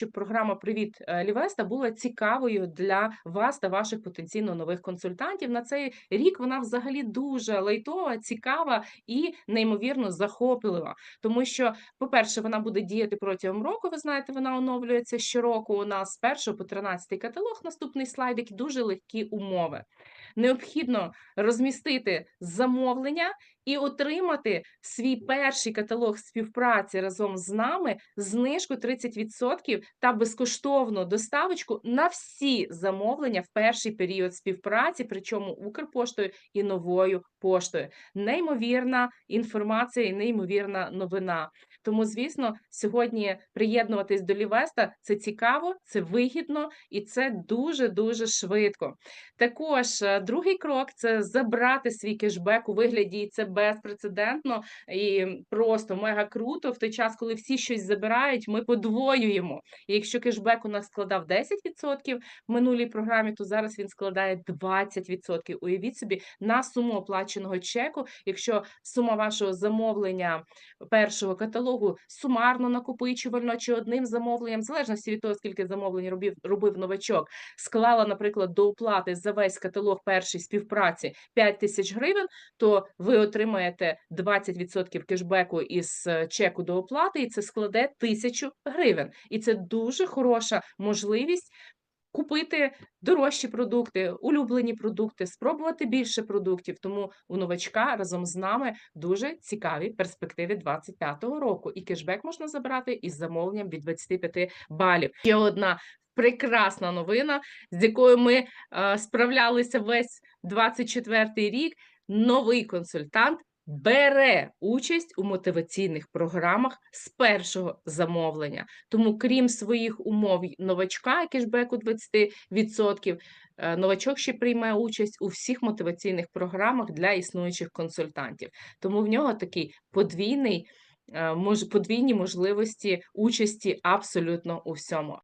щоб програма Привіт е, Лівеста була цікавою для вас та ваших потенційно нових консультантів. На цей рік вона взагалі дуже лайтова, цікава і неймовірно захоплива. Тому що, по-перше, вона буде діяти протягом року. Ви знаєте, вона оновлюється щороку. У нас з 1 по 13 каталог. Наступний слайдик, дуже легкі умови. Необхідно розмістити замовлення і отримати свій перший каталог співпраці разом з нами знижку 30% та безкоштовну доставочку на всі замовлення в перший період співпраці, причому Укрпоштою і новою поштою. Неймовірна інформація і неймовірна новина. Тому, звісно, сьогодні приєднуватись до Лівеста це цікаво, це вигідно і це дуже дуже швидко. Також е, другий крок це забрати свій кешбек у вигляді, і це безпрецедентно і просто мега круто. В той час, коли всі щось забирають, ми подвоюємо. І якщо кешбек у нас складав 10% в минулій програмі, то зараз він складає 20%. Уявіть собі на суму оплаченого чеку, якщо сума вашого замовлення першого каталогу сумарно накопичувально чи одним замовленням, в залежності від того, скільки замовлень робив, робив новачок, склала, наприклад, до оплати за весь каталог першої співпраці 5 тисяч гривень, то ви отримаєте 20% кешбеку із е, чеку до оплати, і це складе тисячу гривень. І це дуже хороша можливість. Купити дорожчі продукти, улюблені продукти, спробувати більше продуктів. Тому у новачка разом з нами дуже цікаві перспективи 25-го року. І кешбек можна забрати із замовленням від 25 балів. Ще одна прекрасна новина, з якою ми е, справлялися весь 24-й рік. Новий консультант бере участь у мотиваційних програмах з першого замовлення. Тому, крім своїх умов новачка, кешбеку 20%, е, новачок ще прийме участь у всіх мотиваційних програмах для існуючих консультантів. Тому в нього такий подвійний. е, Подвійні можливості участі абсолютно у всьому.